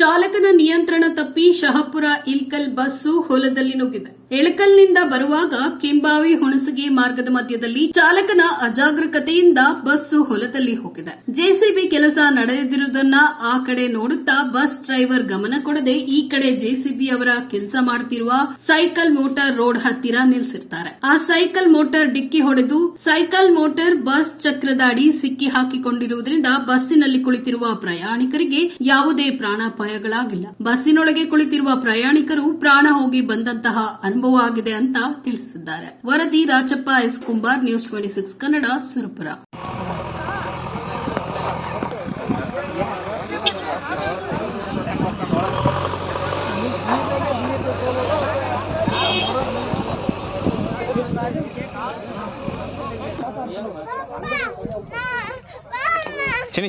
ಚಾಲಕನ ನಿಯಂತ್ರಣ ತಪ್ಪಿ ಶಹಪುರ ಇಲ್ಕಲ್ ಬಸ್ಸು ಹೊಲದಲ್ಲಿ ನುಗ್ಗಿದೆ. ಎಳಕಲ್ನಿಂದ ಬರುವಾಗ ಕೆಂಬಾವಿ ಹುಣಸಗಿ ಮಾರ್ಗದ ಮಧ್ಯದಲ್ಲಿ ಚಾಲಕನ ಅಜಾಗರೂಕತೆಯಿಂದ ಬಸ್ಸು ಹೊಲದಲ್ಲಿ ಹೋಗಿದೆ. ಜೆಸಿಬಿ ಕೆಲಸ ನಡೆದಿರುವುದನ್ನ ಆ ಕಡೆ ನೋಡುತ್ತಾ ಬಸ್ ಡ್ರೈವರ್ ಗಮನ ಕೊಡದೆ ಈ ಕಡೆ ಜೆಸಿಬಿ ಅವರ ಕೆಲಸ ಮಾಡುತ್ತಿರುವ ಸೈಕಲ್ ಮೋಟಾರ್ ರೋಡ್ ಹತ್ತಿರ ನಿಲ್ಲಿಸಿರ್ತಾರೆ. ಆ ಸೈಕಲ್ ಮೋಟಾರ್ ಡಿಕ್ಕಿ ಹೊಡೆದು ಸೈಕಲ್ ಮೋಟಾರ್ ಬಸ್ ಚಕ್ರದ ಅಡಿ ಸಿಕ್ಕಿ ಹಾಕಿಕೊಂಡಿರುವುದರಿಂದ ಬಸ್ಸಿನಲ್ಲಿ ಕುಳಿತಿರುವ ಪ್ರಯಾಣಿಕರಿಗೆ ಯಾವುದೇ ಅಪಾಯಗಳಾಗಿಲ್ಲ. ಬಸ್ಸಿನೊಳಗೆ ಕುಳಿತಿರುವ ಪ್ರಯಾಣಿಕರು ಪ್ರಾಣ ಹೋಗಿ ಬಂದಂತಹ ಅನುಭವ ಆಗಿದೆ ಅಂತ ತಿಳಿಸಿದ್ದಾರೆ. ವರದಿ Rajappa S Kumbar news twenty six Kannada Surapura. Sini,